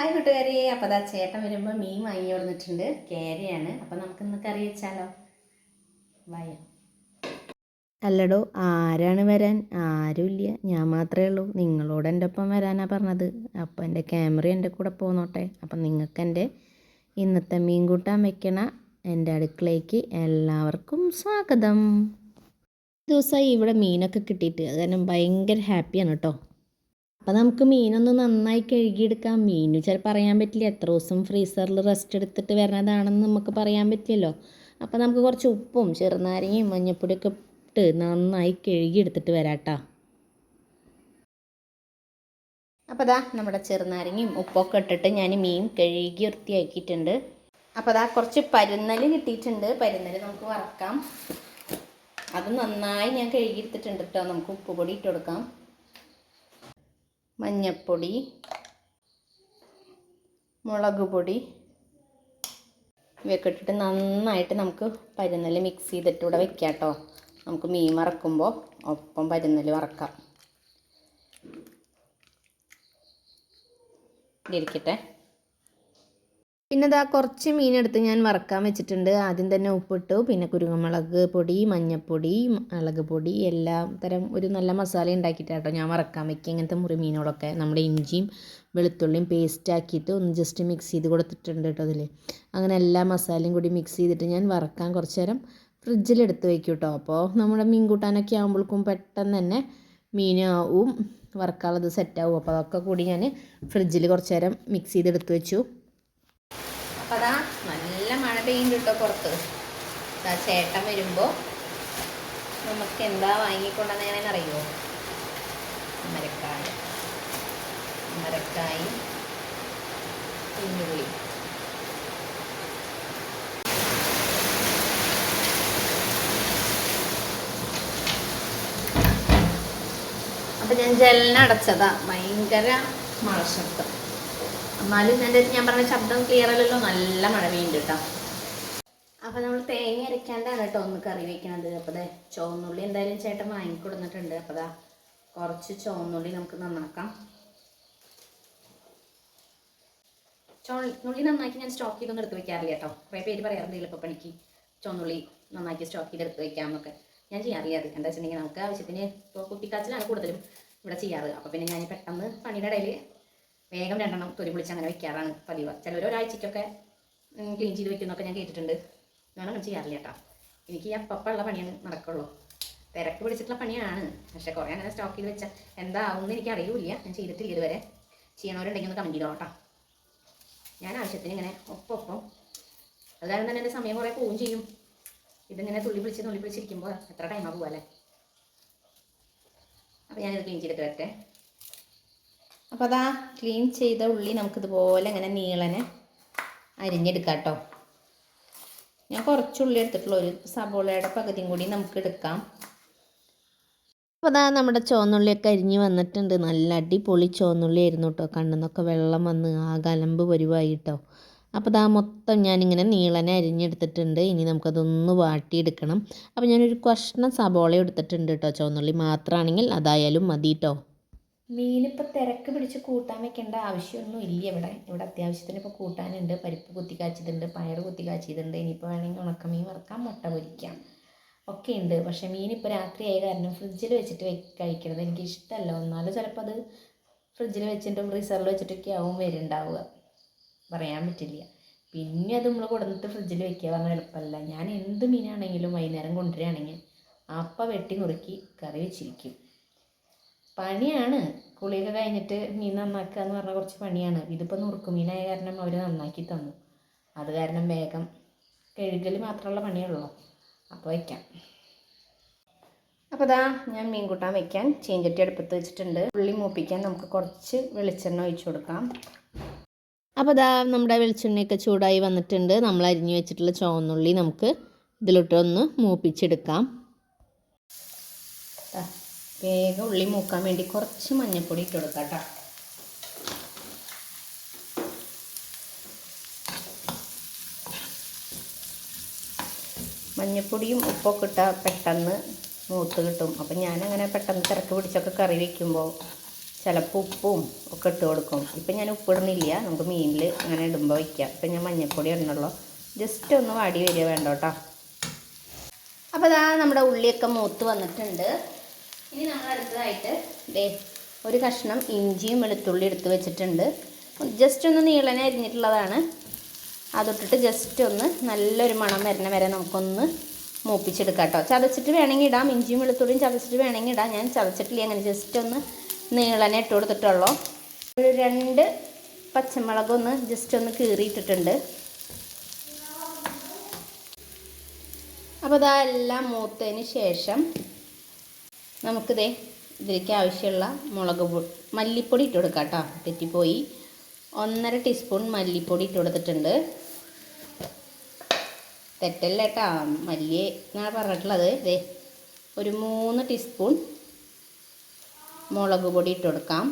Hi കൂട്ടുകാരി അപ്പോൾ അതാ ചേട്ടൻ വരുമ്പോൾ മീൻ വാങ്ങി കൊടുത്തിട്ടുണ്ട്. കേരയാണ്. അപ്പോൾ നമുക്ക് ഇന്ന് കറി വെച്ചാലോ? വായ. അല്ലടോ ആരാണ് വരാൻ? ആരുമില്ല. ഞാൻ മാത്രമേ ഉള്ളൂ. നിങ്ങളോട് എന്റെ ഒപ്പം വരാനാ പറഞ്ഞത്. അപ്പോൾ എന്റെ ക്യാമറ എന്റെ കൂടെ പോന്നോട്ടെ. അപ്പം നിങ്ങൾക്ക് എന്റെ ഇന്നത്തെ മീൻ കൂട്ടാൻ വെക്കണ എന്റെ അടുക്കളയ്ക്ക് എല്ലാവർക്കും സ്വാഗതം. ദിവസമായി ഇവിടെ മീനൊക്കെ കിട്ടിയിട്ട്. അത് ഭയങ്കര ഹാപ്പിയാണ് കേട്ടോ. അപ്പം നമുക്ക് മീനൊന്ന് നന്നായി കഴുകിയെടുക്കാം. മീൻ ചിലപ്പോൾ പറയാൻ പറ്റില്ല. എത്ര ദിവസം ഫ്രീസറിൽ റെസ്റ്റ് എടുത്തിട്ട് വരണതാണെന്ന് നമുക്ക് പറയാൻ പറ്റില്ലല്ലോ. അപ്പോൾ നമുക്ക് കുറച്ച് ഉപ്പും ചെറുനാരങ്ങയും മഞ്ഞപ്പൊടിയൊക്കെ ഇട്ട് നന്നായി കഴുകിയെടുത്തിട്ട് വരാം കേട്ടോ അപ്പോൾ അതാ നമ്മുടെ ചെറുനാരങ്ങയും ഉപ്പൊക്കെ ഇട്ടിട്ട് ഞാൻ മീൻ കഴുകി വൃത്തിയാക്കിയിട്ടുണ്ട്. അപ്പോൾ അതാ കുറച്ച് പരുന്നൽ കിട്ടിയിട്ടുണ്ട്. പരുന്നൽ നമുക്ക് വറക്കാം. അത് നന്നായി ഞാൻ കഴുകിയെടുത്തിട്ടുണ്ട് കേട്ടോ നമുക്ക് ഉപ്പ് പൊടി ഇട്ട് കൊടുക്കാം. മഞ്ഞൾപ്പൊടി മുളക് പൊടി ഇവയൊക്കെ ഇട്ടിട്ട് നന്നായിട്ട് നമുക്ക് പരുന്നൽ മിക്സ് ചെയ്തിട്ട് ഇവിടെ വെക്കാം കേട്ടോ നമുക്ക് മീൻ വറക്കുമ്പോൾ ഒപ്പം പരുന്നൽ വറക്കാം. ഇരിക്കട്ടെ. പിന്നെ ഇതാ കുറച്ച് മീനെടുത്ത് ഞാൻ വറക്കാൻ വെച്ചിട്ടുണ്ട്. ആദ്യം തന്നെ ഉപ്പിട്ടു. പിന്നെ കുരുമുളക് പൊടി മഞ്ഞൾപ്പൊടി മുളക് പൊടി എല്ലാം തരം ഒരു നല്ല മസാല ഉണ്ടാക്കിയിട്ടാട്ടോ ഞാൻ വറക്കാൻ വയ്ക്കുക ഇങ്ങനത്തെ മുറി മീനുകളൊക്കെ നമ്മുടെ ഇഞ്ചിയും വെളുത്തുള്ളിയും പേസ്റ്റ് ആക്കിയിട്ട് ഒന്ന് ജസ്റ്റ് മിക്സ് ചെയ്ത് കൊടുത്തിട്ടുണ്ട് കേട്ടോ അതിൽ അങ്ങനെ എല്ലാ മസാലയും കൂടി മിക്സ് ചെയ്തിട്ട് ഞാൻ വറക്കാൻ കുറച്ച് നേരം ഫ്രിഡ്ജിലെടുത്ത് വെക്കും കേട്ടോ. അപ്പോൾ നമ്മുടെ മീൻ കൂട്ടാനൊക്കെ ആകുമ്പോഴേക്കും പെട്ടെന്ന് തന്നെ മീനാവും വറക്കാനുള്ളത് സെറ്റാവും അപ്പോൾ അതൊക്കെ കൂടി ഞാൻ ഫ്രിഡ്ജിൽ കുറച്ച് നേരം മിക്സ് ചെയ്തെടുത്ത് വെച്ചു. നല്ല ഇട്ടോ പുറത്ത്. ചേട്ടൻ വരുമ്പോൾ നമുക്ക് എന്താ വാങ്ങിക്കൊണ്ടെന്ന് അറിയുമോ മരക്കായ അമരക്കായി കുഞ്ഞുള്ളി അപ്പം ഞാൻ ജലനടച്ചതാ ഭയങ്കര മഴ ശബ്ദം എന്നാലും ഞാൻ പറഞ്ഞ ശബ്ദം ക്ലിയർ അല്ലല്ലോ. നല്ല മഴ പെയ്യുന്നുണ്ട് കേട്ടോ. അപ്പോൾ നമ്മൾ തേങ്ങ അരയ്ക്കാണ്ടാണ് കേട്ടോ ഒന്ന് കറി വെക്കണത്. അപ്പോൾ അതെ ചുവന്നുള്ളി എന്തായാലും ചേട്ടൻ വാങ്ങിക്കൊടുന്നിട്ടുണ്ട്. അപ്പോൾ അതാ കുറച്ച് ചുവന്നുള്ളി നമുക്ക് നന്നാക്കാം. ചുവന്നുള്ളി നന്നാക്കി ഞാൻ സ്റ്റോക്ക് ചെയ്തൊന്നും എടുത്ത് വെക്കാറില്ല കേട്ടോ. കുറേ പേര് പറയാറുണ്ട് എളുപ്പപ്പണിക്ക് ചുവന്നുള്ളി നന്നാക്കി സ്റ്റോക്ക് ചെയ്ത് എടുത്ത് വെക്കാമെന്നൊക്കെ ഞാൻ ചെയ്യാറില്ല എന്താ വെച്ചിട്ടുണ്ടെങ്കിൽ നമുക്ക് ആവശ്യത്തിന് ഇപ്പോൾ കുട്ടിക്കാച്ചിലാണ് കൂടുതലും ഇവിടെ ചെയ്യാറ്. അപ്പോൾ പിന്നെ ഞാൻ പെട്ടെന്ന് പണിയുടെ ഇടയിൽ വേഗം രണ്ടെണ്ണം തൊലി പൊളിച്ച് അങ്ങനെ വെക്കാറാണ് പതിവ്. ചിലർ ഒരാഴ്ചയ്ക്കൊക്കെ ക്ലീൻ ചെയ്ത് വെക്കുന്നൊക്കെ ഞാൻ കേട്ടിട്ടുണ്ട്. ഞാനങ്ങനെ ചെയ്യാറില്ല കേട്ടോ. എനിക്ക് ഈ അപ്പപ്പുള്ള പണിയാണ് നടക്കുള്ളൂ. തിരക്ക് പിടിച്ചിട്ടുള്ള പണിയാണ്. പക്ഷെ കുറേ അങ്ങനെ സ്റ്റോക്ക് ചെയ്ത് വെച്ചാൽ എന്താവുമെന്ന് എനിക്ക് അറിയില്ല. ഞാൻ ചെയ്തിട്ടില്ല ഇതുവരെ. ചെയ്യണവരുണ്ടെങ്കിൽ ഒന്ന് കമന്റ് ചെയ്തോ കേട്ടോ. ഞാൻ ആവശ്യത്തിന് ഇങ്ങനെ ഒപ്പം അത് കാരണം തന്നെ എന്റെ സമയം കുറേ പോവുകയും ചെയ്യും. ഇതിങ്ങനെ തുള്ളി പിടിച്ച് തുള്ളി പിടിച്ചിരിക്കുമ്പോൾ എത്ര ടൈമാണ് പോവാ അല്ലേ അപ്പോൾ ഞാനിത് ക്ലീൻ ചെയ്തിട്ട് വരട്ടെ. അപ്പോൾ അതാ ക്ലീൻ ചെയ്ത ഉള്ളി നമുക്കിതുപോലെ ഇങ്ങനെ നീളനെ അരിഞ്ഞെടുക്കാം കേട്ടോ. ഞാൻ കുറച്ചുള്ളി എടുത്തിട്ടുള്ള ഒരു സബോളയുടെ പകുതിയും കൂടി നമുക്ക് എടുക്കാം. അപ്പോൾ അതാ നമ്മുടെ ചുവന്നുള്ളിയൊക്കെ അരിഞ്ഞ് വന്നിട്ടുണ്ട്. നല്ല അടിപൊളി ചുവന്നുള്ളി ആയിരുന്നു കേട്ടോ. കണ്ണെന്നൊക്കെ വെള്ളം വന്ന് ആ കലമ്പ് വരുവായി കേട്ടോ അപ്പോൾ അതാ മൊത്തം ഞാനിങ്ങനെ നീളനെ അരിഞ്ഞെടുത്തിട്ടുണ്ട്. ഇനി നമുക്കതൊന്ന് വാട്ടിയെടുക്കണം. അപ്പോൾ ഞാനൊരു കഷ്ണം സബോള എടുത്തിട്ടുണ്ട് കേട്ടോ. ചുവന്നുള്ളി മാത്രമാണെങ്കിൽ അതായാലും മതി കേട്ടോ. മീനിപ്പോൾ തിരക്ക് പിടിച്ച് കൂട്ടാൻ വെക്കേണ്ട ആവശ്യമൊന്നും ഇല്ല ഇവിടെ. ഇവിടെ അത്യാവശ്യത്തിന് ഇപ്പോൾ കൂട്ടാനുണ്ട്. പരിപ്പ് കുത്തി കാച്ചിയതുണ്ട് പയർ കുത്തി കാച്ചിയതുണ്ട് ഇനിയിപ്പോൾ വേണമെങ്കിൽ ഉണക്കമീൻ വറുക്കാം മുട്ട പൊരിക്കാം. ഒക്കെ ഉണ്ട്. പക്ഷേ രാത്രി ആയ കാരണം ഫ്രിഡ്ജിൽ വെച്ചിട്ട് വെ കഴിക്കണത് എനിക്ക് ഇഷ്ടമല്ല ഒന്നാലും ചിലപ്പോൾ അത് ഫ്രിഡ്ജിൽ വെച്ചിട്ട് ഫ്രീസറിൽ വെച്ചിട്ടൊക്കെ ആവും വരുന്നുണ്ടാവുക പറയാൻ പറ്റില്ല. പിന്നെ അത് നമ്മൾ കൊടുത്തിട്ട് ഫ്രിഡ്ജിൽ വെക്കുക പറഞ്ഞാൽ എളുപ്പമല്ല. ഞാൻ എന്ത് മീനാണെങ്കിലും വൈകുന്നേരം കൊണ്ടുവരികയാണെങ്കിൽ അപ്പം വെട്ടി നുറുക്കി കറി വെച്ചിരിക്കും. പണിയാണ്. കുളിയൊക്കെ കഴിഞ്ഞിട്ട് മീൻ നന്നാക്കുക എന്ന് പറഞ്ഞാൽ കുറച്ച് പണിയാണ്. ഇതിപ്പോൾ നുറുക്കുമീനായ കാരണം അവർ നന്നാക്കി തന്നു. അത് കാരണം വേഗം കഴുകൽ മാത്രമുള്ള പണിയുള്ളൂ. അപ്പോൾ വയ്ക്കാം അപ്പോൾ ദാ ഞാൻ മീൻ കൂട്ടാൻ വെക്കാൻ ചീഞ്ചട്ടി അടുപ്പത്ത് വെച്ചിട്ടുണ്ട്. ഉള്ളി മൂപ്പിക്കാൻ നമുക്ക് കുറച്ച് വെളിച്ചെണ്ണ ഒഴിച്ചു കൊടുക്കാം. അപ്പോൾ ഇതാ നമ്മുടെ വെളിച്ചെണ്ണയൊക്കെ ചൂടായി വന്നിട്ടുണ്ട്. നമ്മൾ അരിഞ്ഞു വെച്ചിട്ടുള്ള ചുവന്നുള്ളി നമുക്ക് ഇതിലോട്ടൊന്ന് മൂപ്പിച്ചെടുക്കാം. വേഗം ഉള്ളി മൂക്കാൻ വേണ്ടി കുറച്ച് മഞ്ഞൾപ്പൊടി ഇട്ട് കൊടുക്കാം കേട്ടോ. മഞ്ഞൾപ്പൊടിയും ഉപ്പൊക്കെ ഇട്ടാൽ പെട്ടെന്ന് മൂത്ത് കിട്ടും. അപ്പം ഞാനങ്ങനെ പെട്ടെന്ന് തിരക്ക് പിടിച്ചൊക്കെ കറി വയ്ക്കുമ്പോൾ ചിലപ്പോൾ ഉപ്പും ഒക്കെ ഇട്ട് കൊടുക്കും. ഇപ്പം ഞാൻ ഉപ്പിടുന്നില്ല നമുക്ക് മീനിൽ അങ്ങനെ ഇടുമ്പോൾ വയ്ക്കാം. ഇപ്പം ഞാൻ മഞ്ഞൾപ്പൊടി ഇടണുള്ളൂ. ജസ്റ്റ് ഒന്ന് വാടി വരിക വേണ്ട കേട്ടോ. അപ്പോൾ അതാ നമ്മുടെ ഉള്ളിയൊക്കെ മൂത്ത് വന്നിട്ടുണ്ട്. ഇനി നമ്മൾ അടുത്തതായിട്ട് ദേ ഒരു കഷ്ണം ഇഞ്ചിയും വെളുത്തുള്ളി എടുത്ത് വെച്ചിട്ടുണ്ട്. ജസ്റ്റ് ഒന്ന് നീളനെ അരിഞ്ഞിട്ടുള്ളതാണ്. അതിട്ടിട്ട് ജസ്റ്റ് ഒന്ന് നല്ലൊരു മണം വരണ വരെ നമുക്കൊന്ന് മൂപ്പിച്ചെടുക്കാം കേട്ടോ. ചതച്ചിട്ട് വേണമെങ്കിൽ ഇടാം. ഇഞ്ചിയും വെളുത്തുള്ളിയും ചതച്ചിട്ട് വേണമെങ്കിൽ ഇടാം. ഞാൻ ചതച്ചിട്ടില്ല. അങ്ങനെ ജസ്റ്റ് ഒന്ന് നീളനെ ഇട്ട് കൊടുത്തിട്ടുള്ളൂ. ഒരു രണ്ട് പച്ചമുളകൊന്ന് ജസ്റ്റ് ഒന്ന് കീറിയിട്ടിട്ടുണ്ട്. അപ്പോൾ അതെല്ലാം മൂത്തതിന് ശേഷം നമുക്കിതേ ഇതിലേക്ക് ആവശ്യമുള്ള മുളക് പൊടി മല്ലിപ്പൊടി ഇട്ട് കൊടുക്കാം കേട്ടോ. തെറ്റിപ്പോയി. ഒന്നര ടീസ്പൂൺ മല്ലിപ്പൊടി ഇട്ട് കൊടുത്തിട്ടുണ്ട്. തെറ്റല്ല കേട്ടോ. മല്ലി എന്നാണ് പറഞ്ഞിട്ടുള്ളത്. ഇതേ ഒരു മൂന്ന് ടീസ്പൂൺ മുളക് പൊടി ഇട്ട് കൊടുക്കാം.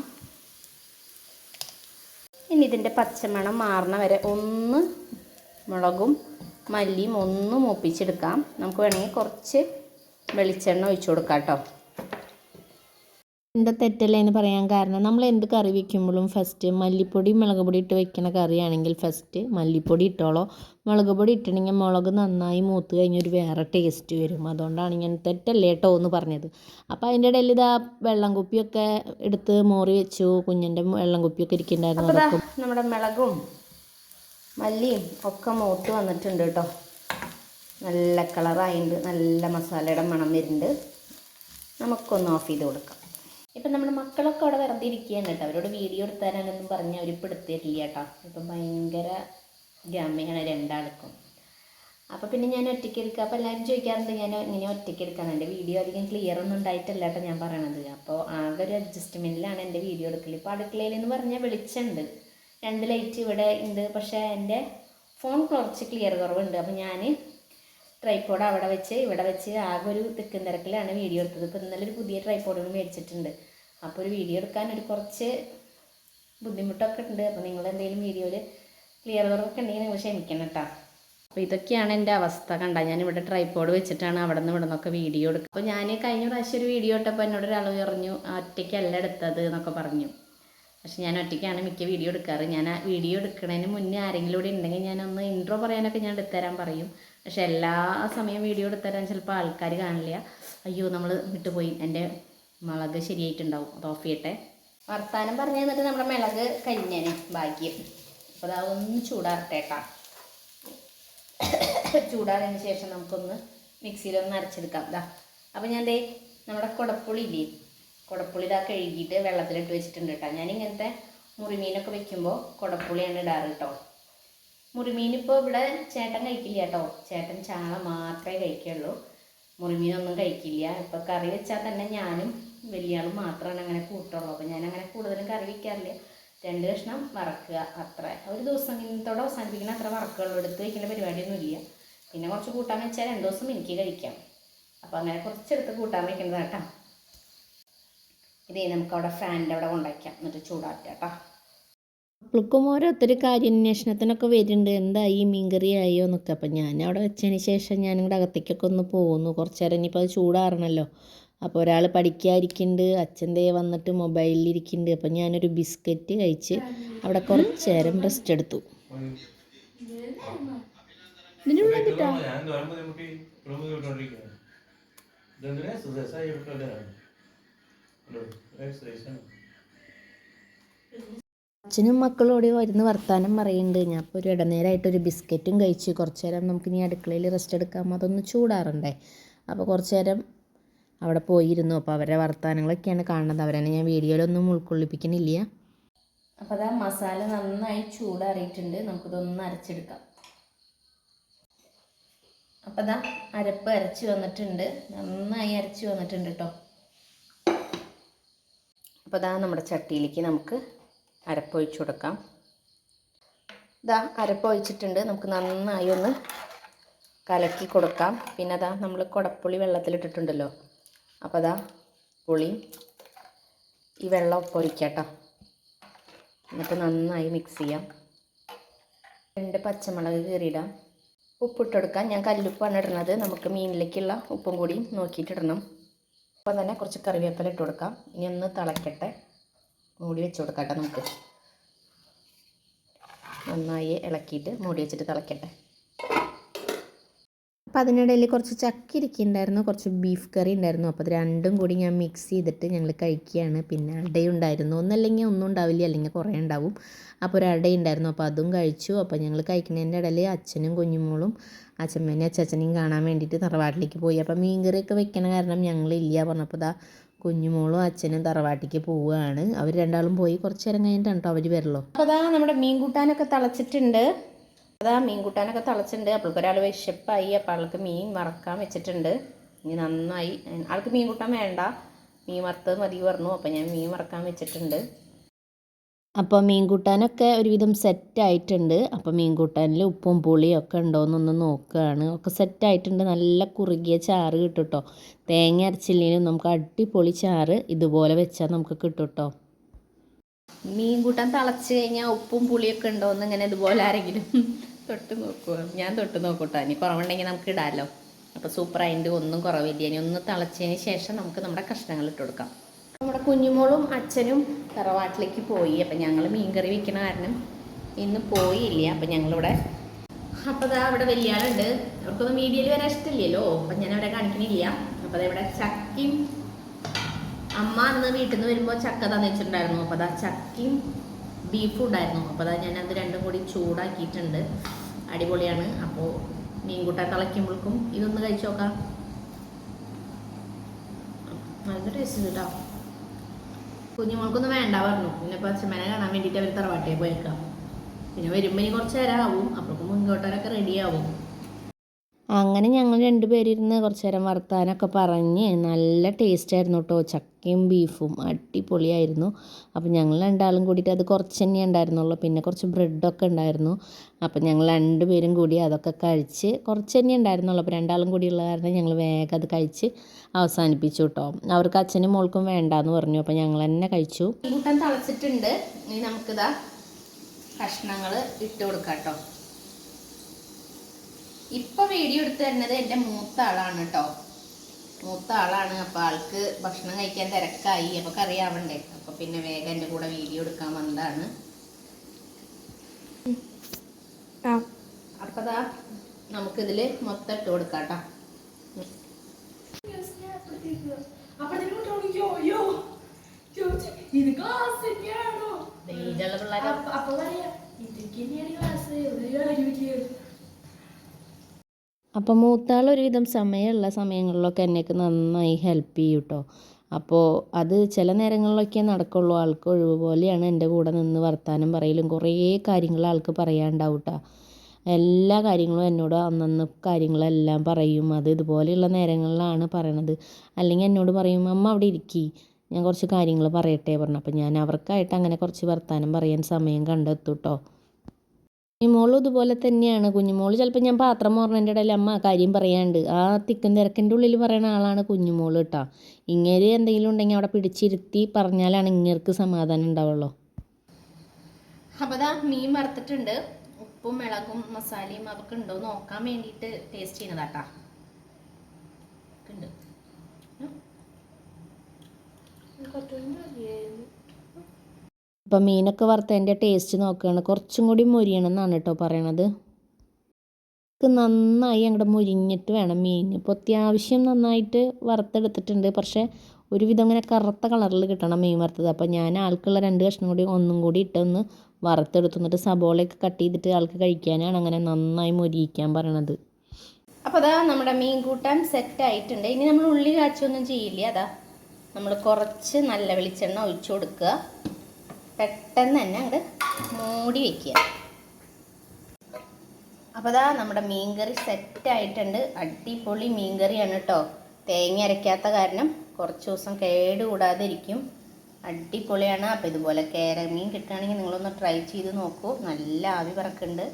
ഇനി ഇതിന്റെ പച്ചമണം മാറണ വരെ ഒന്ന് മുളകും മല്ലിയും ഒന്ന് മൂപ്പിച്ചെടുക്കാം. നമുക്ക് വേണമെങ്കിൽ കുറച്ച് വെളിച്ചെണ്ണ ഒഴിച്ചു കൊടുക്കാം കേട്ടോ. എന്താ തെറ്റല്ല എന്ന് പറയാൻ കാരണം നമ്മൾ എന്ത് കറി വെക്കുമ്പോഴും ഫസ്റ്റ് മല്ലിപ്പൊടി മുളക് പൊടി ഇട്ട് വെക്കുന്ന കറിയാണെങ്കിൽ ഫസ്റ്റ് മല്ലിപ്പൊടി ഇട്ടോളോ. മുളക് പൊടി ഇട്ടിട്ടുണ്ടെങ്കിൽ മുളക് നന്നായി മൂത്ത് കഴിഞ്ഞ് ഒരു വേറെ ടേസ്റ്റ് വരും. അതുകൊണ്ടാണ് ഞാൻ തെറ്റല്ലേ കേട്ടോ എന്ന് പറഞ്ഞത്. അപ്പോൾ അതിന്റെ ഇടയിൽ ഇതാ വെള്ളം കുപ്പിയൊക്കെ എടുത്ത് മോറി വെച്ചു. കുഞ്ഞിന്റെ വെള്ളം കുപ്പിയൊക്കെ ഇരിക്കുന്നുണ്ടായിരുന്നു. നമ്മുടെ മുളകും മല്ലിയും ഒക്കെ മൂത്ത് വന്നിട്ടുണ്ട് കേട്ടോ നല്ല കളറായിട്ടുണ്ട് നല്ല മസാലയുടെ മണം വരുന്നുണ്ട്. നമുക്കൊന്ന് ഓഫ് ചെയ്ത് കൊടുക്കാം. ഇപ്പം നമ്മുടെ മക്കളൊക്കെ അവിടെ വെറുതെ ഇരിക്കുകയാണ് കേട്ടോ. അവരോട് വീഡിയോ എടുത്തരാനൊന്നും പറഞ്ഞ് അവർ ഇപ്പം എടുത്തിട്ടില്ല കേട്ടോ. ഇപ്പം ഭയങ്കര ഗാമ്യമാണ് രണ്ടാൾക്കും. അപ്പോൾ പിന്നെ ഞാൻ ഒറ്റയ്ക്ക് എടുക്കുക അപ്പോൾ എല്ലാവരും ചോദിക്കാറുണ്ട് ഞാൻ ഇങ്ങനെ ഒറ്റയ്ക്ക് എടുക്കാൻ എന്റെ വീഡിയോ അധികം ക്ലിയർ ഒന്നും ഉണ്ടായിട്ടില്ല കേട്ടോ ഞാൻ പറയണത്. അപ്പോൾ ആകെ ഒരു അഡ്ജസ്റ്റ്മെന്റിലാണ് എന്റെ വീഡിയോ എടുക്കൽ ഇപ്പോൾ അടുക്കളയിൽ എന്ന് പറഞ്ഞാൽ വെളിച്ചമുണ്ട്. രണ്ട് ലൈറ്റ് ഇവിടെ ഉണ്ട്. പക്ഷേ എന്റെ ഫോൺ കുറച്ച് ക്ലിയർ കുറവുണ്ട്. അപ്പോൾ ഞാൻ ട്രൈപ്പോഡ് അവിടെ വെച്ച് ഇവിടെ വെച്ച് ആകെ ഒരു തിക്കും തിരക്കിലാണ് വീഡിയോ എടുത്തത്. ഇപ്പോൾ ഇന്നലെ ഒരു പുതിയ ട്രൈപ്പോഡ് മേടിച്ചിട്ടുണ്ട്. അപ്പോൾ ഒരു വീഡിയോ എടുക്കാൻ ഒരു കുറച്ച് ബുദ്ധിമുട്ടൊക്കെ ഉണ്ട്. അപ്പോൾ നിങ്ങൾ എന്തെങ്കിലും വീഡിയോയിൽ ക്ലിയർ കുറവൊക്കെ ഉണ്ടെങ്കിൽ നിങ്ങൾ ക്ഷമിക്കണം കേട്ടോ. അപ്പോൾ ഇതൊക്കെയാണ് എന്റെ അവസ്ഥ. കണ്ട ഞാൻ ഇവിടെ ട്രൈപ്പോഡ് വെച്ചിട്ടാണ് അവിടെ നിന്ന് ഇവിടെ നിന്നൊക്കെ വീഡിയോ എടുക്കുക അപ്പോൾ ഞാൻ കഴിഞ്ഞ പ്രാവശ്യം ഒരു വീഡിയോ ഇട്ടപ്പോൾ എന്നോട് ഒരാൾ പറഞ്ഞു "ആ, ഒറ്റയ്ക്കല്ല എടുത്തത് എന്നൊക്കെ പറഞ്ഞു. പക്ഷെ ഞാൻ ഒറ്റയ്ക്കാണ് മിക്ക വീഡിയോ എടുക്കാറ്. ഞാൻ ആ വീഡിയോ എടുക്കുന്നതിന് മുന്നേ ആരെങ്കിലും കൂടി ഉണ്ടെങ്കിൽ ഞാനൊന്ന് ഇൻട്രോ പറയാനൊക്കെ ഞാൻ എടുത്തുതരാൻ പറയും. പക്ഷെ എല്ലാ സമയം വീഡിയോ എടുത്തുതരാൻ ചിലപ്പോൾ ആൾക്കാർ കാണില്ല. അയ്യോ നമ്മൾ വിട്ടുപോയി. എന്റെ മുളക് ശരിയായിട്ടുണ്ടാവും. അത് ഓഫ് ചെയ്യട്ടെ. വർത്താനം പറഞ്ഞു തന്നിട്ട് നമ്മുടെ മിളക് കരിഞ്ഞേനെ. ബാക്കി അപ്പോൾ അത് ഒന്ന് ചൂടാറട്ടേട്ടാ. ചൂടാറിയതിന് ശേഷം നമുക്കൊന്ന് മിക്സിയിലൊന്ന് അരച്ചെടുക്കാം. ഇതാ അപ്പോൾ ഞാൻ ദേ നമ്മുടെ കുടപ്പുളി ഇല്ലേ? കുടപ്പുളി ഇതാ കഴുകിയിട്ട് വെള്ളത്തിലിട്ട് വെച്ചിട്ടുണ്ട് കേട്ടോ. ഞാൻ ഇങ്ങനത്തെ മുറിമീനൊക്കെ വെക്കുമ്പോൾ കുടപ്പുളിയാണ് ഇടാറ് കേട്ടോ. മുറിമീൻ ഇപ്പോൾ ഇവിടെ ചേട്ടൻ കഴിക്കില്ല കേട്ടോ. ചേട്ടൻ ചാള മാത്രമേ കഴിക്കുള്ളൂ. മുറിമീനൊന്നും കഴിക്കില്ല. ഇപ്പോൾ കറി വെച്ചാൽ തന്നെ ഞാനും വലിയ ആൾ മാത്രമാണ് അങ്ങനെ കൂട്ടുള്ളൂ. അപ്പോൾ ഞാൻ അങ്ങനെ കൂടുതലും കറി വയ്ക്കാറില്ല രണ്ട് കഷ്ണം വറക്കുക അത്ര. ഒരു ദിവസം ഇന്നത്തോടെ അവസാനിപ്പിക്കുന്ന അത്ര വറക്കുള്ളൂ. എടുത്ത് വയ്ക്കേണ്ട പരിപാടിയൊന്നും ഇല്ല പിന്നെ കുറച്ച് കൂട്ടാൻ വെച്ചാൽ രണ്ട് ദിവസം എനിക്ക് കഴിക്കാം. അപ്പോൾ അങ്ങനെ കുറച്ചെടുത്ത് കൂട്ടാൻ വയ്ക്കുന്നത് കേട്ടോ. ഇതേ നമുക്ക് അവിടെ ഫാനിന്റെ അവിടെ കൊണ്ടുവയ്ക്കാം. എന്നിട്ട് ചൂടാക്കാം കേട്ടോ. പുൾക്കും ഓരോരുത്തർ കാര്യാന്വേഷണത്തിനൊക്കെ വരുന്നുണ്ട്. എന്തായി? മീൻകറി ആയോ എന്നൊക്കെ. അപ്പം ഞാൻ അവിടെ വെച്ചതിന് ശേഷം ഇങ്ങോട്ട് അകത്തേക്കൊക്കെ ഒന്ന് പോകുന്നു. കുറച്ച് നേരം ഇനിയിപ്പോൾ അത് ചൂടാറണല്ലോ. അപ്പോൾ ഒരാൾ പഠിക്കാതിരിക്കുന്നുണ്ട് അച്ഛൻ ദേ വന്നിട്ട് മൊബൈലിലിരിക്കുന്നുണ്ട് അപ്പോൾ അപ്പം ഞാനൊരു ബിസ്ക്കറ്റ് കഴിച്ച് അവിടെ കുറച്ച് നേരം റെസ്റ്റ് എടുത്തു. ഞാൻ മക്കളും അച്ഛനും മക്കളോട് വരുന്ന വർത്താനം പറയുന്നുണ്ട്. ഞാൻ ഇപ്പോൾ ഒരു ഇടനേരമായിട്ട് ഒരു ബിസ്ക്കറ്റും കഴിച്ച് കുറച്ച് നേരം നമുക്ക് ഇനി അടുക്കളയിൽ റെസ്റ്റ് എടുക്കാം അതൊന്ന് ചൂടാറണ്ടേ? അപ്പോൾ കുറച്ച് നേരം അവിടെ പോയിരുന്നു. അപ്പോൾ അവരുടെ വർത്തമാനങ്ങളൊക്കെയാണ് കാണുന്നത്. അവരെന്നെ ഞാൻ വീഡിയോയിലൊന്നും ഉൾക്കൊള്ളിപ്പിക്കുന്നില്ല അപ്പോൾ അതാ മസാല നന്നായി ചൂടാറിയിട്ടുണ്ട്. നമുക്കിതൊന്ന് അരച്ചെടുക്കാം. അപ്പോൾ അതാ അരപ്പ് അരച്ച് വന്നിട്ടുണ്ട്. നന്നായി അരച്ച് വന്നിട്ടുണ്ട് കേട്ടോ അപ്പോൾ അതാ നമ്മുടെ ചട്ടിയിലേക്ക് നമുക്ക് അരപ്പ് ഒഴിച്ച് കൊടുക്കാം. ഇതാ അരപ്പ് ഒഴിച്ചിട്ടുണ്ട്. നമുക്ക് നന്നായി ഒന്ന് കലക്കി കൊടുക്കാം. പിന്നെ അതാ നമ്മൾ കുടപ്പുളി വെള്ളത്തിലിട്ടിട്ടുണ്ടല്ലോ. അപ്പോൾ അതാ പുളി ഈ വെള്ളം ഒപ്പം ഒഴിക്കാം കേട്ടോ എന്നിട്ട് നന്നായി മിക്സ് ചെയ്യാം. രണ്ട് പച്ചമുളക് കീറിയിടാം. ഉപ്പിട്ടെടുക്കാം. ഞാൻ കല്ലുപ്പാണ് ഇടുന്നത്. നമുക്ക് മീനിലേക്കുള്ള ഉപ്പും കൂടി നോക്കിയിട്ടിടണം അപ്പം തന്നെ കുറച്ച് കറിവേപ്പില ഇട്ട് കൊടുക്കാം. ഇനി ഒന്ന് തിളയ്ക്കട്ടെ മൂടി വെച്ച് കൊടുക്കാം നമുക്ക്. നന്നായി ഇളക്കിയിട്ട് മൂടി വെച്ചിട്ട് തിളക്കട്ടെ. അപ്പോൾ അതിനിടയിൽ കുറച്ച് ചക്കിരിക്കി ഉണ്ടായിരുന്നു കുറച്ച് ബീഫ് കറി ഉണ്ടായിരുന്നു. അപ്പോൾ അത് രണ്ടും കൂടി ഞാൻ മിക്സ് ചെയ്തിട്ട് ഞങ്ങൾ കഴിക്കുകയാണ്. പിന്നെ അടയുണ്ടായിരുന്നു ഒന്നല്ലെങ്കിൽ ഒന്നും ഉണ്ടാവില്ല അല്ലെങ്കിൽ കുറേ ഉണ്ടാവും. അപ്പോൾ ഒരു അടയുണ്ടായിരുന്നു അപ്പോൾ അതും കഴിച്ചു. അപ്പോൾ ഞങ്ങൾ കഴിക്കുന്നതിന്റെ ഇടയിൽ അച്ഛനും കുഞ്ഞുമോളും അച്ഛമ്മേനെയും അച്ഛച്ചനെയും കാണാൻ വേണ്ടിയിട്ട് തറവാട്ടിലേക്ക് പോയി. അപ്പോൾ മീൻകറിയൊക്കെ വെക്കണ കാരണം ഞങ്ങൾ ഞങ്ങളില്ല പറഞ്ഞപ്പോൾ ദാ കുഞ്ഞുമോളും അച്ഛനും തറവാട്ടിക്ക് പോവുകയാണ്. അവർ രണ്ടാളും പോയി കുറച്ച് നേരം കഴിഞ്ഞിട്ടാണ് കേട്ടോ അവർ വരുള്ളൂ. അപ്പോൾ അതാ നമ്മുടെ മീൻ കൂട്ടാനൊക്കെ തിളച്ചിട്ടുണ്ട്. അതാ മീൻ കൂട്ടാനൊക്കെ തിളച്ചിട്ടുണ്ട്. അപ്പോൾക്ക് ഒരാൾ വിശപ്പായി. അപ്പോൾ ആൾക്ക് മീൻ വറക്കാൻ വെച്ചിട്ടുണ്ട്. ഇനി നന്നായി. ആൾക്ക് മീൻ കൂട്ടാൻ വേണ്ട. മീൻ വറുത്തത് മതി പറഞ്ഞു. അപ്പോൾ ഞാൻ മീൻ വറക്കാൻ വെച്ചിട്ടുണ്ട്. അപ്പോൾ മീൻ കൂട്ടാനൊക്കെ ഒരുവിധം സെറ്റ് ആയിട്ടുണ്ട് അപ്പോൾ മീൻ കൂട്ടാനിൽ ഉപ്പും പുളിയും ഒക്കെ ഉണ്ടോയെന്നൊന്ന് നോക്കുകയാണ് ഒക്കെ സെറ്റ് ആയിട്ടുണ്ട് നല്ല കുറുകിയ ചാറ് കിട്ടും കേട്ടോ തേങ്ങ അരച്ചില്ലെങ്കിലും നമുക്ക് അടിപൊളി ചാറ് ഇതുപോലെ വെച്ചാൽ നമുക്ക് കിട്ടും കേട്ടോ മീൻ കൂട്ടാൻ തിളച്ച് കഴിഞ്ഞാൽ ഉപ്പും പുളിയൊക്കെ ഉണ്ടോയെന്ന് ഇങ്ങനെ ഇതുപോലെ ആരെങ്കിലും തൊട്ട് നോക്കുക ഞാൻ തൊട്ട് നോക്കൂട്ടോ. ഇനി കുറവുണ്ടെങ്കിൽ നമുക്ക് ഇടാമല്ലോ അപ്പോൾ സൂപ്പർ അതിന്റെ ഒന്നും കുറവില്ല. ഇനി ഒന്ന് തിളച്ചതിന് ശേഷം നമുക്ക് നമ്മുടെ കഷ്ണങ്ങൾ ഇട്ട് കൊടുക്കാം. നമ്മുടെ കുഞ്ഞുമോളും അച്ഛനും തറവാട്ടിലേക്ക് പോയി. അപ്പം ഞങ്ങൾ മീൻകറി വെക്കണ കാരണം ഇന്ന് പോയില്ല. അപ്പം ഞങ്ങളിവിടെ അപ്പോൾ അതാ അവിടെ വലിയാളുണ്ട്. അവർക്കൊന്നും വീഡിയോയിൽ വരാൻ ഇഷ്ടമില്ലല്ലോ. അപ്പം ഞാൻ അവിടെ കാണിക്കണില്ല. അപ്പോൾ അതവിടെ ചക്കിയും അമ്മ അന്ന് വീട്ടിൽ നിന്ന് വരുമ്പോൾ ചക്ക തന്നിട്ടുണ്ടായിരുന്നു. അപ്പോൾ അതാ ചക്കയും ബീഫും ഉണ്ടായിരുന്നു. അപ്പോൾ ഞാൻ അത് രണ്ടും കൂടി ചൂടാക്കിയിട്ടുണ്ട്. അടിപൊളിയാണ്. അപ്പോൾ മീൻ കൂട്ടാൻ തിളയ്ക്കുമ്പോഴേക്കും ഇതൊന്ന് കഴിച്ചു നോക്കാം. നല്ല ടേസ്റ്റ് കേട്ടോ കുഞ്ഞുമോൾക്കൊന്നും വേണ്ട പറഞ്ഞു. പിന്നെ ഇപ്പോൾ അച്ഛമ്മനെ കാണാൻ വേണ്ടിയിട്ട് അവർ തറവാട്ടേ പോയേക്കാം. പിന്നെ വരുമ്പോൾ ഇനി കുറച്ച് നേരം ആവും. അപ്പോഴേക്കും മുൻകോട്ടാനൊക്കെ റെഡിയാവും അങ്ങനെ ഞങ്ങൾ രണ്ടുപേരിരുന്ന് കുറച്ച് നേരം വർത്താനൊക്കെ പറഞ്ഞ് നല്ല ടേസ്റ്റ് ആയിരുന്നു കേട്ടോ ചക്കയും ബീഫും അടിപൊളിയായിരുന്നു. അപ്പോൾ ഞങ്ങൾ രണ്ടാളും കൂടിയിട്ട് അത് കുറച്ച് തന്നെ ഉണ്ടായിരുന്നുള്ളൂ. പിന്നെ കുറച്ച് ബ്രെഡൊക്കെ ഉണ്ടായിരുന്നു. അപ്പോൾ ഞങ്ങൾ രണ്ടുപേരും കൂടി അതൊക്കെ കഴിച്ച് കുറച്ച് തന്നെ ഉണ്ടായിരുന്നുള്ളൂ. അപ്പോൾ രണ്ടാളും കൂടി ഉള്ള കാരണം ഞങ്ങൾ വേഗം അത് കഴിച്ച് അവസാനിപ്പിച്ചു കേട്ടോ അവർക്ക് അച്ഛനും മോൾക്കും വേണ്ടാന്ന് പറഞ്ഞു. അപ്പോൾ ഞങ്ങൾ തന്നെ കഴിച്ചു. കൂട്ടം തളച്ചിട്ടുണ്ട്. ഇനി നമുക്കിതാ കഷ്ണങ്ങൾ ഇട്ട് കൊടുക്കാം കേട്ടോ ഇപ്പൊ വീഡിയോ എടുത്തു തരുന്നത് എന്റെ മൂത്ത ആളാണ് കേട്ടോ മൂത്ത ആളാണ് അപ്പോൾ ആൾക്ക് ഭക്ഷണം കഴിക്കാൻ തിരക്കായി അപ്പോൾ കറിയാവണ്ടേ. അപ്പോൾ പിന്നെ വേഗം എന്റെ കൂടെ വീഡിയോ എടുക്കാൻ വന്നതാണ്. അപ്പതാ ദാ നമുക്കിതിൽ മൊത്തം ഇട്ട് കൊടുക്കാം കേട്ടോ ഇത് ഗ്ലാസ് തന്നെയാണോ പിള്ളേരെ. അപ്പൊ പറയാ. ഇതൊക്കെ തന്നെയാണ് ഗ്ലാസ് ഒരു കാര്യം അപ്പോൾ മൂത്താൾ ഒരുവിധം സമയമുള്ള സമയങ്ങളിലൊക്കെ എന്നെയൊക്കെ നന്നായി ഹെൽപ്പ് ചെയ്യും കേട്ടോ അപ്പോൾ അത് ചില നേരങ്ങളിലൊക്കെ നടക്കുള്ളൂ. ആൾക്ക് ഒഴിവ് പോലെയാണ് എന്റെ കൂടെ നിന്ന് വർത്താനം പറയലും. കുറേ കാര്യങ്ങൾ ആൾക്ക് പറയാനുണ്ടാവും കേട്ടോ എല്ലാ കാര്യങ്ങളും എന്നോട് അന്നന്ന് കാര്യങ്ങളെല്ലാം പറയും. അത് ഇതുപോലെയുള്ള നേരങ്ങളിലാണ് പറയണത്. അല്ലെങ്കിൽ എന്നോട് പറയും അമ്മ അവിടെ ഇരിക്കി. ഞാൻ കുറച്ച് കാര്യങ്ങൾ പറയട്ടെ പറഞ്ഞു. അപ്പോൾ ഞാൻ അവർക്കായിട്ട് അങ്ങനെ കുറച്ച് വർത്താനം പറയാൻ സമയം കണ്ടെത്തും കേട്ടോ കുഞ്ഞുമോളും ഇതുപോലെ തന്നെയാണ്. കുഞ്ഞുമോൾ ചിലപ്പോൾ ഞാൻ പാത്രം മോറുന്നതിന്റെ ഇടയിൽ അമ്മ കാര്യം പറയാണ്ട് ആ തിക്കും തിരക്കിന്റെ ഉള്ളിൽ പറയുന്ന ആളാണ് കുഞ്ഞുമോൾ കേട്ടോ ഇങ്ങനെ എന്തെങ്കിലും ഉണ്ടെങ്കിൽ അവിടെ പിടിച്ചിരുത്തി പറഞ്ഞാലാണ് ഇങ്ങേർക്ക് സമാധാനം ഉണ്ടാവുള്ളൂ. അപ്പോൾ ദാ മീൻ വറുത്തിട്ടുണ്ട്. ഉപ്പും മുളകും മസാലയും അതൊക്കെ ഉണ്ടോ? എന്ന് നോക്കാൻ വേണ്ടിയിട്ട് ടേസ്റ്റ് ചെയ്യുന്നതാട്ടാ ഉണ്ട്. ഇപ്പം മീനൊക്കെ വറുത്തതിന്റെ ടേസ്റ്റ് നോക്കുകയാണ് കുറച്ചും കൂടി മൊരിയണം എന്നാണ് കേട്ടോ പറയണത്. നന്നായി അങ്ങോട്ട് മുരിഞ്ഞിട്ട് വേണം മീൻ. ഇപ്പോൾ അത്യാവശ്യം നന്നായിട്ട് വറുത്തെടുത്തിട്ടുണ്ട്. പക്ഷേ ഒരുവിധം ഇങ്ങനെ കറുത്ത കളറിൽ കിട്ടണം മീൻ വറുത്തത്. അപ്പോൾ ഞാൻ ആൾക്കുള്ള രണ്ട് കഷ്ണം കൂടി ഒന്നും കൂടി ഇട്ടൊന്ന് വറുത്തെടുത്തു. എന്നിട്ട് സബോളയൊക്കെ കട്ട് ചെയ്തിട്ട് ആൾക്ക് കഴിക്കാനാണ് അങ്ങനെ നന്നായി മുരിയിക്കാൻ പറയണത്. അപ്പോൾ അതാ നമ്മുടെ മീൻ കൂട്ടാൻ സെറ്റ് ആയിട്ടുണ്ട്. ഇനി നമ്മൾ ഉള്ളി കാച്ചൊന്നും ചെയ്യില്ല. അതാ നമ്മൾ കുറച്ച് നല്ല വെളിച്ചെണ്ണ ഒഴിച്ചു കൊടുക്കുക. പെട്ടെന്ന് തന്നെ അങ്ങോട്ട് മൂടി വെക്കുക. അപ്പോൾ അതാ നമ്മുടെ മീൻകറി സെറ്റായിട്ടുണ്ട് അടിപൊളി മീൻകറിയാണ് കേട്ടോ തേങ്ങ അരയ്ക്കാത്ത കാരണം കുറച്ച് ദിവസം കേടുകൂടാതിരിക്കും അടിപൊളിയാണ്. അപ്പോൾ ഇതുപോലെ കേര മീൻ കിട്ടുകയാണെങ്കിൽ നിങ്ങളൊന്ന് ട്രൈ ചെയ്ത് നോക്കൂ. നല്ല ആവി പറക്കുന്നുണ്ട്.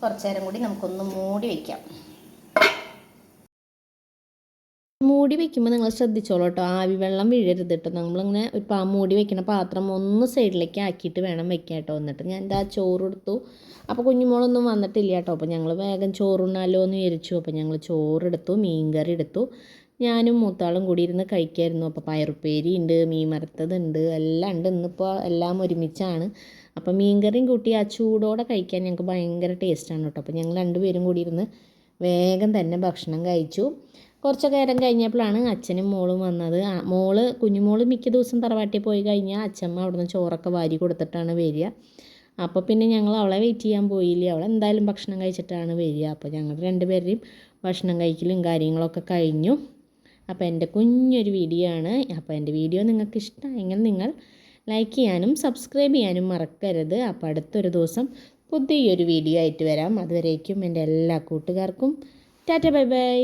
കുറച്ചു നേരം കൂടി നമുക്കൊന്ന് മൂടി വയ്ക്കാം മൂടി വെക്കുമ്പോൾ നിങ്ങൾ ശ്രദ്ധിച്ചോളൂ കേട്ടോ. ആവി വെള്ളം വീഴരുത് കേട്ടോ. നമ്മളിങ്ങനെ ഒരു പാ മൂടി വെക്കുന്ന പാത്രം ഒന്ന് സൈഡിലേക്ക് ആക്കിയിട്ട് വേണം വെക്കാൻ കേട്ടോ. എന്നിട്ട് ഞാൻ എന്താ ചോറ് എടുത്തു അപ്പോൾ കുഞ്ഞുമോളൊന്നും വന്നിട്ടില്ല കേട്ടോ. അപ്പോൾ ഞങ്ങൾ വേഗം ചോറുണ്ണാലോ എന്ന് വിചാരിച്ചു. അപ്പോൾ ഞങ്ങൾ ചോറെടുത്തു മീൻ കറി എടുത്തു. ഞാനും മൂത്താളും കൂടി ഇരുന്ന് കഴിക്കായിരുന്നു. അപ്പോൾ പയറുപ്പേരി ഉണ്ട് മീൻ വറുത്തതുണ്ട് എല്ലാം ഉണ്ട്. ഇന്നിപ്പോൾ എല്ലാം ഒരുമിച്ചാണ്. അപ്പോൾ മീൻകറിയും കൂട്ടി ആ ചൂടോടെ കഴിക്കാൻ ഞങ്ങൾക്ക് ഭയങ്കര ടേസ്റ്റാണ് കേട്ടോ. അപ്പോൾ ഞങ്ങൾ രണ്ടുപേരും കൂടി ഇരുന്ന് വേഗം തന്നെ ഭക്ഷണം കഴിച്ചു. കുറച്ച് നേരം കഴിഞ്ഞപ്പോഴാണ് അച്ഛനും മോളും വന്നത്. മോൾ കുഞ്ഞുമോൾ മിക്ക ദിവസം തറവാട്ടിൽ പോയി കഴിഞ്ഞാൽ അച്ഛമ്മ അവിടുന്ന് ചോറൊക്കെ വാരി കൊടുത്തിട്ടാണ് വരിക. അപ്പോൾ പിന്നെ ഞങ്ങൾ അവളെ വെയിറ്റ് ചെയ്യാൻ പോയില്ല. അവൾ എന്തായാലും ഭക്ഷണം കഴിച്ചിട്ടാണ് വരിക. അപ്പോൾ ഞങ്ങൾ രണ്ടുപേരുടെയും ഭക്ഷണം കഴിക്കലും കാര്യങ്ങളൊക്കെ കഴിഞ്ഞു. അപ്പോൾ എന്റെ കുഞ്ഞൊരു വീഡിയോ ആണ്. അപ്പോൾ എന്റെ വീഡിയോ നിങ്ങൾക്ക് ഇഷ്ടമായെങ്കിൽ നിങ്ങൾ ലൈക്ക് ചെയ്യാനും സബ്സ്ക്രൈബ് ചെയ്യാനും മറക്കരുത്. അപ്പോൾ അടുത്തൊരു ദിവസം പുതിയൊരു വീഡിയോ ആയിട്ട് വരാം. അതുവരേക്കും എന്റെ എല്ലാ കൂട്ടുകാർക്കും. Tata bye bye.